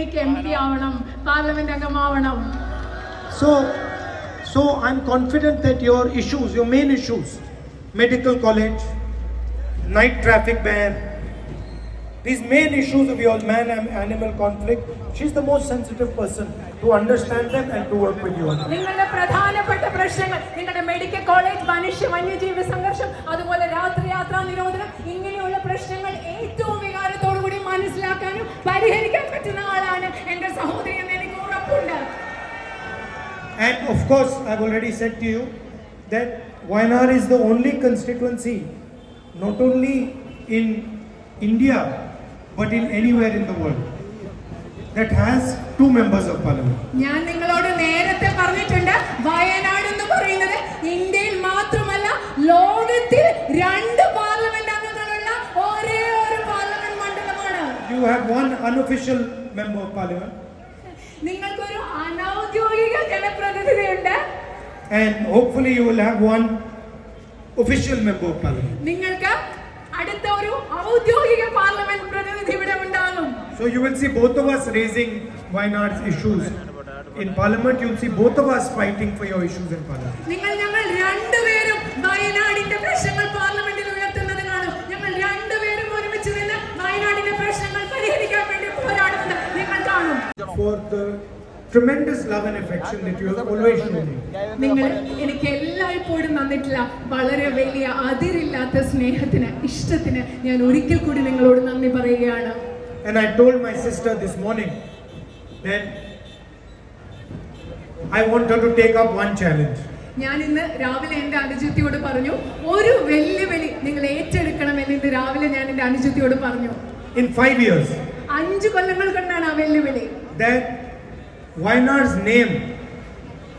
എനിക്ക് M P ആവണം parliament അംഗമാവണം so so I am confident that your issues your main issues medical college night traffic ban these main issues of yours, man and animal conflict, she's the most sensitive person to understand them and to work with you. നിങ്ങളുടെ പ്രധാനപ്പെട്ട പ്രശ്നങ്ങൾ നിങ്ങളുടെ medical college മനുഷ്യ വന്യജീവി സംഘർഷം അതുപോലെ രാത്രി യാത്രാ നിരോധനം ഇങ്ങനെയുള്ള പ്രശ്നങ്ങൾ ഏറ്റവും വികാരത്തോടു കൂടി മനസ്സിലാക്കാനും പരിഹരിക്കാൻ പറ്റുന്ന ആളാണ് എന്റെ സഹോദരി എന്ന് എനിക്ക് ഉറപ്പുണ്ട് And of course, I've already said to you that Wayanar is the only constituency, not only in India, but in anywhere in the world, that has two members of parliament. ഞാൻ നിങ്ങളോട് നേരത്തെ പറഞ്ഞിട്ടുണ്ട് വയനാട് എന്ന് പറയുന്നത് ഇന്ത്യയിൽ മാത്രമല്ല ലോകത്തിൽ രണ്ട് You have one unofficial member of parliament, നിങ്ങൾക്കൊരു അനൗദ്യോഗിക ജനപ്രതിനിധിയുണ്ട് and hopefully you will have one official member of parliament. നിങ്ങൾക്ക് അടുത്ത ഒരു ഔദ്യോഗിക പാർലമെന്റ് പ്രതിനിധി ഇവിടെ ഉണ്ടാകും So you will see both of us raising Wayanad's issues in parliament. you will see both of us fighting for your issues in parliament. നിങ്ങൾ ഞങ്ങൾ രണ്ടുപേരും വയനാടിന്റെ പ്രശ്നങ്ങൾ പാർലമെന്റിൽ ഉയർത്തുന്നത് കാണും ഞങ്ങൾ രണ്ടുപേരും ഒരുമിച്ച് നിന്ന് വയനാടിന്റെ പ്രശ്നങ്ങൾ പരിഹരിക്കാൻ വേണ്ടി പോരാടുന്നത് നിങ്ങൾ കാണും For the tremendous love and affection that you have always shown me. നിങ്ങൾ എനിക്ക് എല്ലായ്പ്പോഴും തന്നിട്ടുള്ള വളരെ വലിയ അതിരില്ലാത്ത സ്നേഹത്തിന് ഇഷ്ടത്തിന് ഞാൻ ഒരിക്കൽ കൂടി നിങ്ങളോട് നന്ദി പറയുകയാണ് And I told my sister this morning that I want her to take up one challenge. ഞാൻ ഇന്ന് രാവിലെ എന്റെ അനുജത്തിയോട് പറഞ്ഞു ഒരു വെല്ലുവിളി നിങ്ങൾ ഏറ്റെടുക്കണമെന്ന് ഇന്ന് രാവിലെ ഞാൻ എന്റെ അനുജത്തിയോട് പറഞ്ഞു In five years, അഞ്ചു കൊല്ലങ്ങൾ കൊണ്ടാണ് ആ വെല്ലുവിളി that Wayanad's name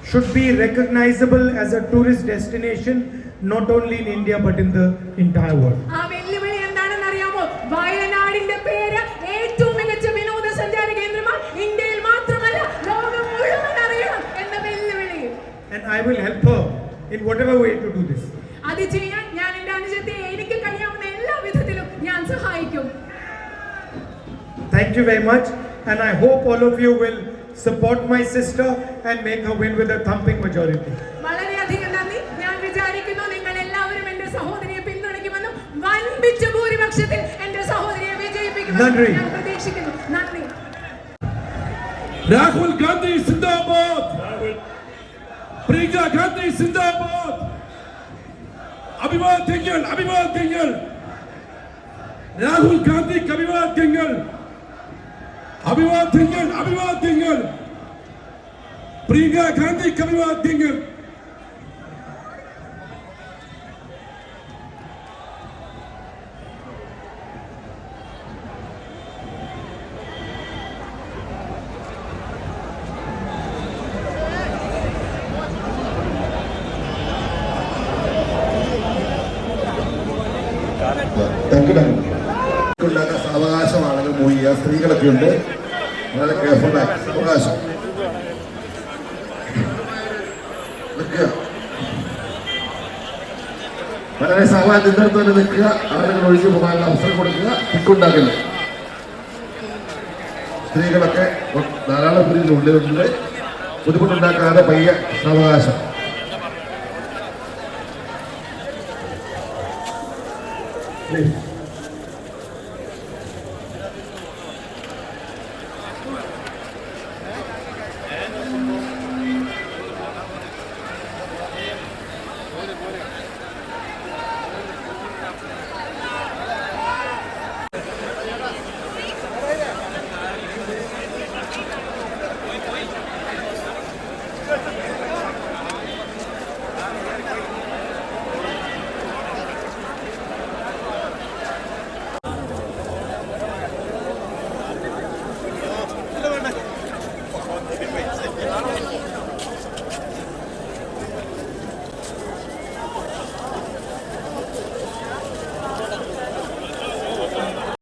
should be recognizable as a tourist destination not only in India but in the entire world. ആ വെല്ലുവിളി എന്താണെന്ന് അറിയാമോ വയനാടിന്റെ പേര് ഏറ്റവും മികച്ച വിനോദസഞ്ചാര കേന്ദ്രമാണ് ഇന്ത്യയിൽ മാത്രമല്ല ലോകം മുഴുവൻ അറിയണം എന്ന വെല്ലുവിളി And I will help her in whatever way to do this. അത് ചെയ്യാൻ ഞാൻ എന്റെ അനുജത്തെ എനിക്ക് കഴിയാവുന്ന എല്ലാ വിധത്തിലും ഞാൻ സഹായിക്കും Thank you very much. And I hope all of you will support my sister and make her win with a thumping majority. വളരെയധികം നന്ദി. ഞാൻ വിചാരിക്കുന്നു നിങ്ങൾ എല്ലാവരും എന്റെ സഹോദരിയെ പിന്തുണയ്ക്കുമെന്നും വൻപിച്ച ഭൂരിപക്ഷത്തിൽ എന്റെ സഹോദരിയെ വിജയിപ്പിക്കുമെന്നും. ഞാൻ പ്രതീക്ഷിക്കുന്നു. നന്ദി. രാഹുൽ ഗാന്ധി സിന്ദാബാദ്. പ്രിയങ്ക ഗാന്ധി സിന്ദാബാദ്. അഭിവാദ്യങ്ങൾ അഭിവാദ്യങ്ങൾ. രാഹുൽ ഗാന്ധിക്ക് അഭിവാദ്യങ്ങൾ. അഭിവാദ്യങ്ങൾ അഭിവാദ്യങ്ങൾ. പ്രിയങ്ക ഗാന്ധിക്ക് അഭിവാദ്യങ്ങൾ. ഉണ്ടാക്കാൻ സാവകാശമാണെങ്കിൽ മൂവ് ചെയ്യുക സ്ത്രീകളൊക്കെ ഉണ്ട് വളരെ കെയർഫുള്ളായി അവകാശം വളരെ നിന്നിടത്ത് തന്നെ നിൽക്കുക. അവരെ ഒഴിച്ചു പോകാനുള്ള അവസരം കൊടുക്കുക. തിക്കുണ്ടാക്കില്ല സ്ത്രീകളൊക്കെ ധാരാളം പേരിൽ ഉള്ളിലുണ്ട്. ബുദ്ധിമുട്ടുണ്ടാക്കാതെ പയ്യ സാവകാശം Please.